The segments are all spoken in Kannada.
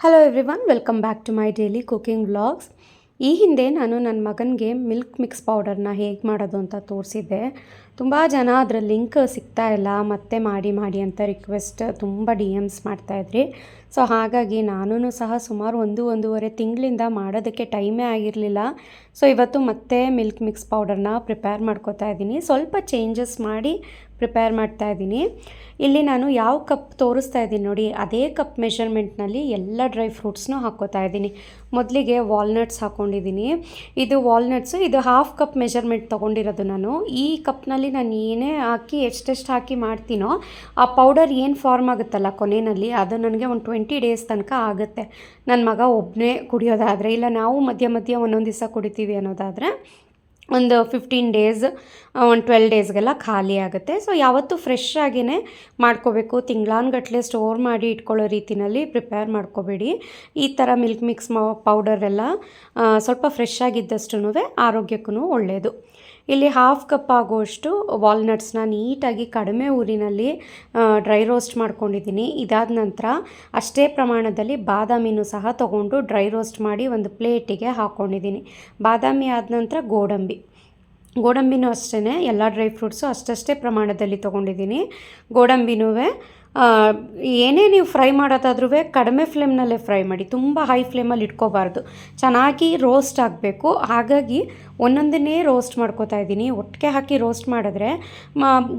Hello everyone welcome back to my daily cooking vlogs ಈ ಹಿಂದೆ ನಾನು ನನ್ನ ಮಗನಿಗೆ ಮಿಲ್ಕ್ ಮಿಕ್ಸ್ ಪೌಡರ್ನ ಹೇಗೆ ಮಾಡೋದು ಅಂತ ತೋರಿಸಿದ್ದೆ. ತುಂಬ ಜನ ಅದರ ಲಿಂಕ್ ಸಿಗ್ತಾ ಇಲ್ಲ, ಮತ್ತೆ ಮಾಡಿ ಮಾಡಿ ಅಂತ ರಿಕ್ವೆಸ್ಟ್ ತುಂಬ ಡಿ ಎಮ್ಸ್ ಮಾಡ್ತಾಯಿದ್ರಿ ಸೊ ಹಾಗಾಗಿ ನಾನು ಸಹ ಸುಮಾರು ಒಂದು, ಒಂದೂವರೆ ತಿಂಗಳಿಂದ ಮಾಡೋದಕ್ಕೆ ಟೈಮೇ ಆಗಿರಲಿಲ್ಲ. ಸೊ ಇವತ್ತು ಮತ್ತೆ ಮಿಲ್ಕ್ ಮಿಕ್ಸ್ ಪೌಡರ್ನ ಪ್ರಿಪೇರ್ ಮಾಡ್ಕೋತಾ ಇದ್ದೀನಿ. ಸ್ವಲ್ಪ ಚೇಂಜಸ್ ಮಾಡಿ ಪ್ರಿಪೇರ್ ಮಾಡ್ತಾ ಇದ್ದೀನಿ. ಇಲ್ಲಿ ನಾನು ಯಾವ ಕಪ್ ತೋರಿಸ್ತಾ ಇದ್ದೀನಿ ನೋಡಿ, ಅದೇ ಕಪ್ ಮೆಷರ್ಮೆಂಟ್ನಲ್ಲಿ ಎಲ್ಲ ಡ್ರೈ ಫ್ರೂಟ್ಸ್ನೂ ಹಾಕ್ಕೋತಾ ಇದ್ದೀನಿ. ಮೊದಲಿಗೆ ವಾಲ್ನಟ್ಸ್ ಹಾಕ್ಕೊಂಡಿದ್ದೀನಿ ಇದು ವಾಲ್ನಟ್ಸು, ಇದು ಹಾಫ್ ಕಪ್ ಮೆಷರ್ಮೆಂಟ್ ತೊಗೊಂಡಿರೋದು ನಾನು. ಈ ಕಪ್ನಲ್ಲಿ ನಾನು ಏನೇ ಹಾಕಿ ಎಷ್ಟೆಷ್ಟು ಹಾಕಿ ಮಾಡ್ತೀನೋ, ಆ ಪೌಡರ್ ಏನು ಫಾರ್ಮ್ ಆಗುತ್ತಲ್ಲ ಕೊನೆಯಲ್ಲಿ, ಅದು ನನಗೆ ಒಂದು ಟ್ವೆಂಟಿ ಡೇಸ್ ತನಕ ಆಗುತ್ತೆ. ನನ್ನ ಮಗ ಒಬ್ಬನೇ ಕುಡಿಯೋದಾದರೆ, ಇಲ್ಲ ನಾವು ಮಧ್ಯ ಮಧ್ಯ ಒಂದೊಂದು ದಿವಸ ಕುಡಿತೀವಿ ಅನ್ನೋದಾದರೆ, ಒಂದು ಫಿಫ್ಟೀನ್ ಡೇಸ್ ಒಂದು ಟ್ವೆಲ್ ಡೇಸ್ಗೆಲ್ಲ ಖಾಲಿ ಆಗುತ್ತೆ. ಸೊ ಯಾವತ್ತೂ ಫ್ರೆಶ್ ಆಗಿಯೇ ಮಾಡ್ಕೋಬೇಕು. ತಿಂಗ್ಳಾನ್ಗಟ್ಲೆ ಸ್ಟೋರ್ ಮಾಡಿ ಇಟ್ಕೊಳ್ಳೋ ರೀತಿನಲ್ಲಿ ಪ್ರಿಪೇರ್ ಮಾಡ್ಕೋಬೇಡಿ. ಈ ಥರ ಮಿಲ್ಕ್ ಮಿಕ್ಸ್ ಮ ಪೌಡರೆಲ್ಲ ಸ್ವಲ್ಪ ಫ್ರೆಶ್ ಆಗಿದ್ದಷ್ಟು ಆರೋಗ್ಯಕ್ಕೂ ಒಳ್ಳೆಯದು ಇಲ್ಲಿ ಹಾಫ್ ಕಪ್ ಆಗೋಷ್ಟು ವಾಲ್ನಟ್ಸ್ನ ನೀಟಾಗಿ ಕಡಿಮೆ ಊರಿನಲ್ಲಿ ಡ್ರೈ ರೋಸ್ಟ್ ಮಾಡ್ಕೊಂಡಿದ್ದೀನಿ. ಇದಾದ ನಂತರ ಅಷ್ಟೇ ಪ್ರಮಾಣದಲ್ಲಿ ಬಾದಾಮಿನೂ ಸಹ ತೊಗೊಂಡು ಡ್ರೈ ರೋಸ್ಟ್ ಮಾಡಿ ಒಂದು ಪ್ಲೇಟಿಗೆ ಹಾಕ್ಕೊಂಡಿದ್ದೀನಿ ಬಾದಾಮಿ ಆದ ನಂತರ ಗೋಡಂಬಿ. ಗೋಡಂಬಿನೂ ಅಷ್ಟೇ ಎಲ್ಲ ಡ್ರೈ ಫ್ರೂಟ್ಸು ಅಷ್ಟಷ್ಟೇ ಪ್ರಮಾಣದಲ್ಲಿ ತೊಗೊಂಡಿದ್ದೀನಿ. ಗೋಡಂಬಿನೂ ಏನೇ ನೀವು ಫ್ರೈ ಮಾಡೋದಾದ್ರೂ ಕಡಿಮೆ ಫ್ಲೇಮ್ನಲ್ಲೇ ಫ್ರೈ ಮಾಡಿ, ತುಂಬ ಹೈ ಫ್ಲೇಮಲ್ಲಿ ಇಟ್ಕೋಬಾರ್ದು. ಚೆನ್ನಾಗಿ ರೋಸ್ಟ್ ಆಗಬೇಕು. ಹಾಗಾಗಿ ಒಂದೊಂದನ್ನೇ ರೋಸ್ಟ್ ಮಾಡ್ಕೋತಾ ಇದ್ದೀನಿ. ಒಟ್ಟಿಗೆ ಹಾಕಿ ರೋಸ್ಟ್ ಮಾಡಿದ್ರೆ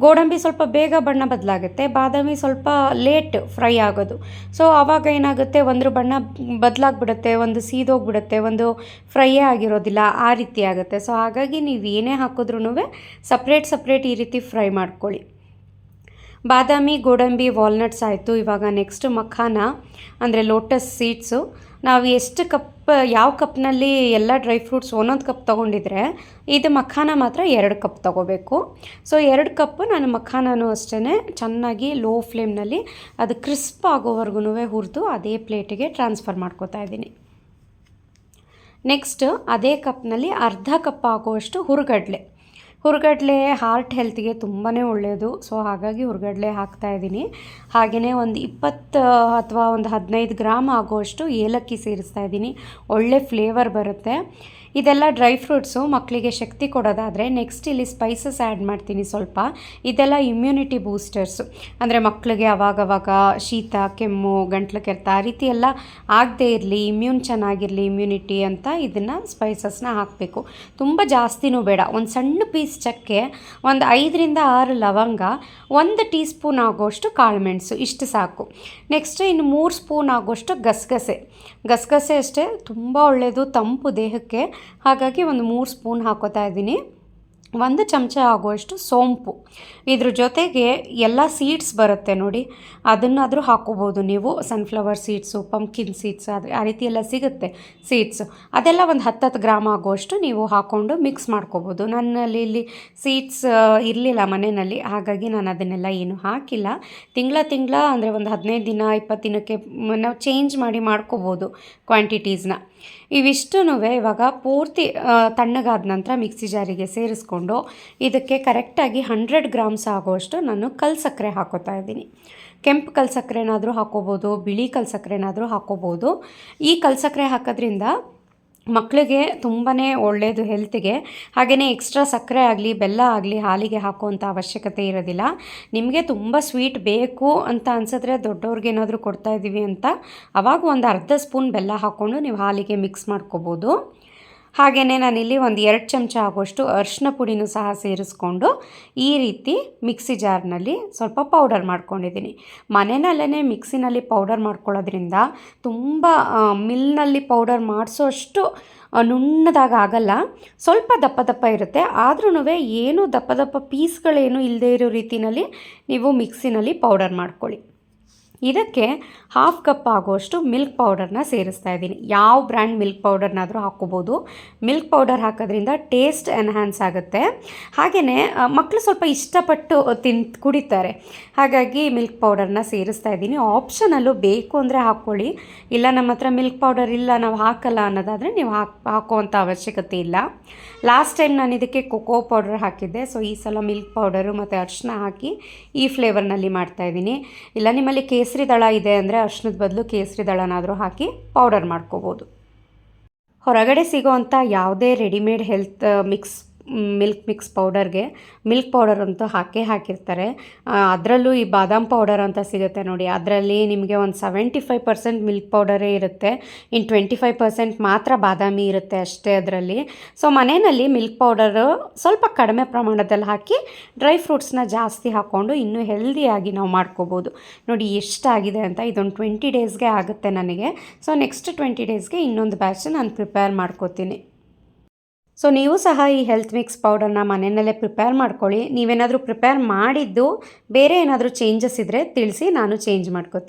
ಗೋಡಂಬಿ ಸ್ವಲ್ಪ ಬೇಗ ಬಣ್ಣ ಬದಲಾಗುತ್ತೆ. ಬಾದಾಮಿ ಸ್ವಲ್ಪ ಲೇಟ್ ಫ್ರೈ ಆಗೋದು. ಸೊ ಆವಾಗ ಏನಾಗುತ್ತೆ ಒಂದ್ರ ಬಣ್ಣ ಬದಲಾಗ್ಬಿಡುತ್ತೆ, ಒಂದು ಸೀದೋಗ್ಬಿಡುತ್ತೆ, ಒಂದು ಫ್ರೈಯೇ ಆಗಿರೋದಿಲ್ಲ, ಆ ರೀತಿ ಆಗುತ್ತೆ. ಸೊ, ಹಾಗಾಗಿ ನೀವು ಏನೇ ಹಾಕಿದ್ರೂ ಸಪ್ರೇಟ್ ಸಪ್ರೇಟ್ ಈ ರೀತಿ ಫ್ರೈ ಮಾಡ್ಕೊಳ್ಳಿ. ಬಾದಾಮಿ, ಗೋಡಂಬಿ, ವಾಲ್ನಟ್ಸ್ ಆಯಿತು. ಇವಾಗ ನೆಕ್ಸ್ಟ್ ಮಖಾನ, ಅಂದರೆ ಲೋಟಸ್ ಸೀಡ್ಸು ನಾವು ಎಷ್ಟು ಕಪ್, ಯಾವ ಕಪ್ನಲ್ಲಿ ಎಲ್ಲ ಡ್ರೈ ಫ್ರೂಟ್ಸ್ ಒಂದೊಂದು ಕಪ್ ತೊಗೊಂಡಿದ್ರೆ ಇದು ಮಖಾನ ಮಾತ್ರ ಎರಡು ಕಪ್ ತೊಗೋಬೇಕು. ಸೊ ಎರಡು ಕಪ್ ನಾನು ಮಖಾನೂ ಅಷ್ಟೇ ಚೆನ್ನಾಗಿ ಲೋ ಫ್ಲೇಮ್ನಲ್ಲಿ ಅದು ಕ್ರಿಸ್ಪ್ ಆಗೋವರೆಗೂ ಹುರಿದು ಅದೇ ಪ್ಲೇಟಿಗೆ ಟ್ರಾನ್ಸ್ಫರ್ ಮಾಡ್ಕೋತಾ ಇದ್ದೀನಿ. ನೆಕ್ಸ್ಟ್ ಅದೇ ಕಪ್ನಲ್ಲಿ ಅರ್ಧ ಕಪ್ ಆಗುವಷ್ಟು ಹುರುಗಡ್ಲೆ. ಹುರ್ಗಡ್ಲೆ ಹಾರ್ಟ್ ಹೆಲ್ತ್ಗೆ ತುಂಬಾ ಒಳ್ಳೆಯದು ಸೊ, ಹಾಗಾಗಿ ಹುರ್ಗಡ್ಲೆ ಹಾಕ್ತಾಯಿದ್ದೀನಿ ಹಾಗೆಯೇ ಒಂದು ಇಪ್ಪತ್ತು, ಅಥವಾ ಒಂದು ಹದಿನೈದು ಗ್ರಾಮ್ ಆಗುವಷ್ಟು ಏಲಕ್ಕಿ ಸೇರಿಸ್ತಾ ಇದ್ದೀನಿ. ಒಳ್ಳೆ ಫ್ಲೇವರ್ ಬರುತ್ತೆ. ಇದೆಲ್ಲ ಡ್ರೈ ಫ್ರೂಟ್ಸು ಮಕ್ಕಳಿಗೆ ಶಕ್ತಿ ಕೊಡೋದಾದರೆ ನೆಕ್ಸ್ಟ್ ಇಲ್ಲಿ ಸ್ಪೈಸಸ್ ಆ್ಯಡ್ ಮಾಡ್ತೀನಿ ಸ್ವಲ್ಪ. ಇದೆಲ್ಲ ಇಮ್ಯುನಿಟಿ ಬೂಸ್ಟರ್ಸು ಅಂದರೆ ಮಕ್ಕಳಿಗೆ ಅವಾಗವಾಗ ಶೀತ, ಕೆಮ್ಮು, ಗಂಟ್ಲು ಕೆರೆತ ಆ ರೀತಿ ಎಲ್ಲ ಆಗದೇ ಇರಲಿ ಇಮ್ಯೂನ್ ಚೆನ್ನಾಗಿರಲಿ ಇಮ್ಯುನಿಟಿ ಅಂತ ಇದನ್ನು ಸ್ಪೈಸಸ್ನ ಹಾಕಬೇಕು. ತುಂಬ ಜಾಸ್ತಿನೂ ಬೇಡ. ಒಂದು ಸಣ್ಣ ಪೀಸ್ ಚಕ್ಕೆ ಒಂದು ಐದರಿಂದ ಆರು ಲವಂಗ, ಒಂದು ಟೀ ಸ್ಪೂನ್ ಆಗೋಷ್ಟು ಕಾಳುಮೆಣಸು ಇಷ್ಟು ಸಾಕು. ನೆಕ್ಸ್ಟ್ ಇನ್ನು ಮೂರು ಸ್ಪೂನ್ ಆಗೋಷ್ಟು ಗಸಗಸೆ. ಗಸಗಸೆ ಅಷ್ಟೇ ತುಂಬ ಒಳ್ಳೆಯದು ತಂಪು ದೇಹಕ್ಕೆ. ಹಾಗಾಗಿ ಒಂದು ಮೂರು ಸ್ಪೂನ್ ಹಾಕೋತಾ ಇದ್ದೀನಿ. ಒಂದು ಚಮಚ ಆಗುವಷ್ಟು ಸೋಂಪು. ಇದ್ರ ಜೊತೆಗೆ ಎಲ್ಲ ಸೀಡ್ಸ್ ಬರುತ್ತೆ ನೋಡಿ, ಅದನ್ನಾದರೂ ಹಾಕೋಬೋದು ನೀವು. ಸನ್ಫ್ಲವರ್ ಸೀಡ್ಸು ಪಂಪ್ಕಿನ್ ಸೀಡ್ಸ್ ಅದು ಆ ರೀತಿ ಎಲ್ಲ ಸಿಗುತ್ತೆ ಸೀಡ್ಸು ಅದೆಲ್ಲ ಒಂದು ಹತ್ತತ್ತು ಗ್ರಾಮ್ ಆಗುವಷ್ಟು ನೀವು ಹಾಕ್ಕೊಂಡು ಮಿಕ್ಸ್ ಮಾಡ್ಕೋಬೋದು. ನನ್ನಲ್ಲಿ ಇಲ್ಲಿ ಸೀಡ್ಸ್ ಇರಲಿಲ್ಲ ಮನೆಯಲ್ಲಿ, ಹಾಗಾಗಿ ನಾನು ಅದನ್ನೆಲ್ಲ ಏನು ಹಾಕಿಲ್ಲ. ತಿಂಗಳ ತಿಂಗಳ ಅಂದರೆ ಒಂದು ಹದಿನೈದು ದಿನ, ಇಪ್ಪತ್ತು ದಿನಕ್ಕೆ ನಾವು ಚೇಂಜ್ ಮಾಡಿ ಮಾಡ್ಕೋಬೋದು ಕ್ವಾಂಟಿಟೀಸ್ನ ಇವಿಷ್ಟೂ ಇವಾಗ ಪೂರ್ತಿ ತಣ್ಣಗಾದ ನಂತರ ಮಿಕ್ಸಿ ಜಾರಿಗೆ ಸೇರಿಸ್ಕೊಂಡು ಇದಕ್ಕೆ ಕರೆಕ್ಟಾಗಿ ಹಂಡ್ರೆಡ್ ಗ್ರಾಮ್ಸ್ ಆಗುವಷ್ಟು ನಾನು ಕಲ್ ಸಕ್ಕರೆ ಹಾಕೋತಾ ಇದ್ದೀನಿ. ಕೆಂಪು ಕಲ್ ಸಕ್ಕರೆನಾದರೂ ಹಾಕೋಬೋದು, ಬಿಳಿ ಕಲ್ ಸಕ್ಕರೆನಾದರೂ ಹಾಕೋಬೋದು. ಈ ಕಲ್ ಸಕ್ಕರೆ ಹಾಕೋದ್ರಿಂದ ಮಕ್ಕಳಿಗೆ ತುಂಬಾ ಒಳ್ಳೆಯದು ಹೆಲ್ತಿಗೆ ಹಾಗೆಯೇ ಎಕ್ಸ್ಟ್ರಾ ಸಕ್ಕರೆ ಆಗಲಿ, ಬೆಲ್ಲ ಆಗಲಿ ಹಾಲಿಗೆ ಹಾಕುವಂಥ ಅವಶ್ಯಕತೆ ಇರೋದಿಲ್ಲ. ನಿಮಗೆ ತುಂಬ ಸ್ವೀಟ್ ಬೇಕು ಅಂತ ಅನ್ಸಿದ್ರೆ ದೊಡ್ಡವ್ರಿಗೆ ಏನಾದರೂ ಕೊಡ್ತಾ ಇದ್ದೀವಿ ಅಂತ ಆವಾಗ ಒಂದು ಅರ್ಧ ಸ್ಪೂನ್ ಬೆಲ್ಲ ಹಾಕ್ಕೊಂಡು ನೀವು ಹಾಲಿಗೆ ಮಿಕ್ಸ್ ಮಾಡ್ಕೋಬೋದು. ಹಾಗೆಯೇ ನಾನಿಲ್ಲಿ ಒಂದು ಎರಡು ಚಮಚ ಆಗುವಷ್ಟು ಅರಿಶಿನ ಪುಡಿನೂ ಸಹ ಸೇರಿಸ್ಕೊಂಡು ಈ ರೀತಿ ಮಿಕ್ಸಿ ಜಾರ್ನಲ್ಲಿ ಸ್ವಲ್ಪ ಪೌಡರ್ ಮಾಡ್ಕೊಂಡಿದ್ದೀನಿ. ಮನೆಯಲ್ಲೇ ಮಿಕ್ಸಿನಲ್ಲಿ ಪೌಡರ್ ಮಾಡ್ಕೊಳ್ಳೋದ್ರಿಂದ ತುಂಬ ಮಿಲ್ನಲ್ಲಿ ಪೌಡರ್ ಮಾಡಿಸೋಷ್ಟು ಆಗಲ್ಲ. ಸ್ವಲ್ಪ ದಪ್ಪ ದಪ್ಪ ಇರುತ್ತೆ. ಆದ್ರೂ ಏನು ದಪ್ಪ ದಪ್ಪ ಪೀಸ್ಗಳೇನು ಇಲ್ಲದೇ ಇರೋ ರೀತಿಯಲ್ಲಿ ನೀವು ಮಿಕ್ಸಿನಲ್ಲಿ ಪೌಡರ್ ಮಾಡ್ಕೊಳ್ಳಿ. ಇದಕ್ಕೆ ಹಾಫ್ ಕಪ್ ಆಗುವಷ್ಟು ಮಿಲ್ಕ್ ಪೌಡರ್ನ ಸೇರಿಸ್ತಾ ಇದ್ದೀನಿ. ಯಾವ ಬ್ರ್ಯಾಂಡ್ ಮಿಲ್ಕ್ ಪೌಡರ್ನಾದರೂ ಹಾಕ್ಕೋಬೋದು. ಮಿಲ್ಕ್ ಪೌಡರ್ ಹಾಕೋದ್ರಿಂದ ಟೇಸ್ಟ್ ಎನ್ಹ್ಯಾನ್ಸ್ ಆಗುತ್ತೆ. ಹಾಗೆಯೇ ಮಕ್ಕಳು ಸ್ವಲ್ಪ ಇಷ್ಟಪಟ್ಟು ತಿನ್, ಕುಡಿತಾರೆ. ಹಾಗಾಗಿ ಮಿಲ್ಕ್ ಪೌಡರ್ನ ಸೇರಿಸ್ತಾ ಇದ್ದೀನಿ. ಆಪ್ಷನಲ್ಲೂ ಬೇಕು ಅಂದರೆ ಹಾಕ್ಕೊಳ್ಳಿ. ಇಲ್ಲ ನಮ್ಮ ಹತ್ರ ಮಿಲ್ಕ್ ಪೌಡರ್ ಇಲ್ಲ, ನಾವು ಹಾಕಲ್ಲ ಅನ್ನೋದಾದರೆ ನೀವು ಹಾಕಿ ಹಾಕುವಂಥ ಅವಶ್ಯಕತೆ ಇಲ್ಲ. ಲಾಸ್ಟ್ ಟೈಮ್ ನಾನು ಇದಕ್ಕೆ ಕೊಕೋ ಪೌಡರ್ ಹಾಕಿದ್ದೆ. ಸೊ ಈ ಸಲ ಮಿಲ್ಕ್ ಪೌಡರು ಮತ್ತು ಅರಿಶಿನ ಹಾಕಿ ಈ ಫ್ಲೇವರ್ನಲ್ಲಿ ಮಾಡ್ತಾಯಿದ್ದೀನಿ ಇಲ್ಲ ನಿಮ್ಮಲ್ಲಿ ಕೇಸರಿ ಕೇಸರಿ ದಳ ಇದೆ ಅಂದರೆ ಅರ್ಶಿನದ ಬದಲು ಕೇಸರಿ ದಳನಾದರೂ ಹಾಕಿ ಪೌಡರ್ ಮಾಡ್ಕೋಬೋದು. ಹೊರಗಡೆ ಸಿಗೋವಂಥ ಯಾವುದೇ readymade health mix milk mix ಪೌಡರ್ಗೆ. Milk powder ಅಂತೂ ಹಾಕೇ ಹಾಕಿರ್ತಾರೆ. ಅದರಲ್ಲೂ ಈ ಬಾದಾಮ್ ಪೌಡರ್ ಅಂತ ಸಿಗುತ್ತೆ ನೋಡಿ. ಅದರಲ್ಲಿ ನಿಮಗೆ ಒಂದು ಸೆವೆಂಟಿ ಫೈವ್ ಪರ್ಸೆಂಟ್ ಮಿಲ್ಕ್ ಪೌಡರೇ ಇರುತ್ತೆ. ಇನ್ನು ಟ್ವೆಂಟಿ ಫೈವ್ ಪರ್ಸೆಂಟ್ ಮಾತ್ರ ಬಾದಾಮಿ ಇರುತ್ತೆ ಅಷ್ಟೇ ಅದರಲ್ಲಿ. ಸೊ, ಮನೆಯಲ್ಲಿ ಮಿಲ್ಕ್ ಪೌಡರು ಸ್ವಲ್ಪ ಕಡಿಮೆ ಪ್ರಮಾಣದಲ್ಲಿ ಹಾಕಿ ಡ್ರೈ ಫ್ರೂಟ್ಸ್ನ ಜಾಸ್ತಿ ಹಾಕ್ಕೊಂಡು ಇನ್ನೂ ಹೆಲ್ದಿಯಾಗಿ ನಾವು ಮಾಡ್ಕೋಬೋದು. ನೋಡಿ, ಎಷ್ಟಾಗಿದೆ ಅಂತ ಇದೊಂದು ಟ್ವೆಂಟಿ ಡೇಸ್ಗೆ ಆಗುತ್ತೆ ನನಗೆ. ಸೊ, ನೆಕ್ಸ್ಟ್ ಟ್ವೆಂಟಿ ಡೇಸ್ಗೆ ಇನ್ನೊಂದು ಬ್ಯಾಚ್ ನಾನು ಪ್ರಿಪೇರ್ ಮಾಡ್ಕೋತೀನಿ. ಸೊ ನೀವು ಸಹ ಈ ಹೆಲ್ತ್ ಮಿಕ್ಸ್ ಪೌಡರ್ನ ಮನೆಯಲ್ಲೇ ಪ್ರಿಪೇರ್ ಮಾಡ್ಕೊಳ್ಳಿ. ನೀವೇನಾದರೂ ಪ್ರಿಪೇರ್ ಮಾಡಿದ್ದು, ಬೇರೆ ಏನಾದರೂ ಚೇಂಜಸ್ ಇದ್ದರೆ ತಿಳಿಸಿ, ನಾನು ಚೇಂಜ್ ಮಾಡ್ಕೋತೀನಿ.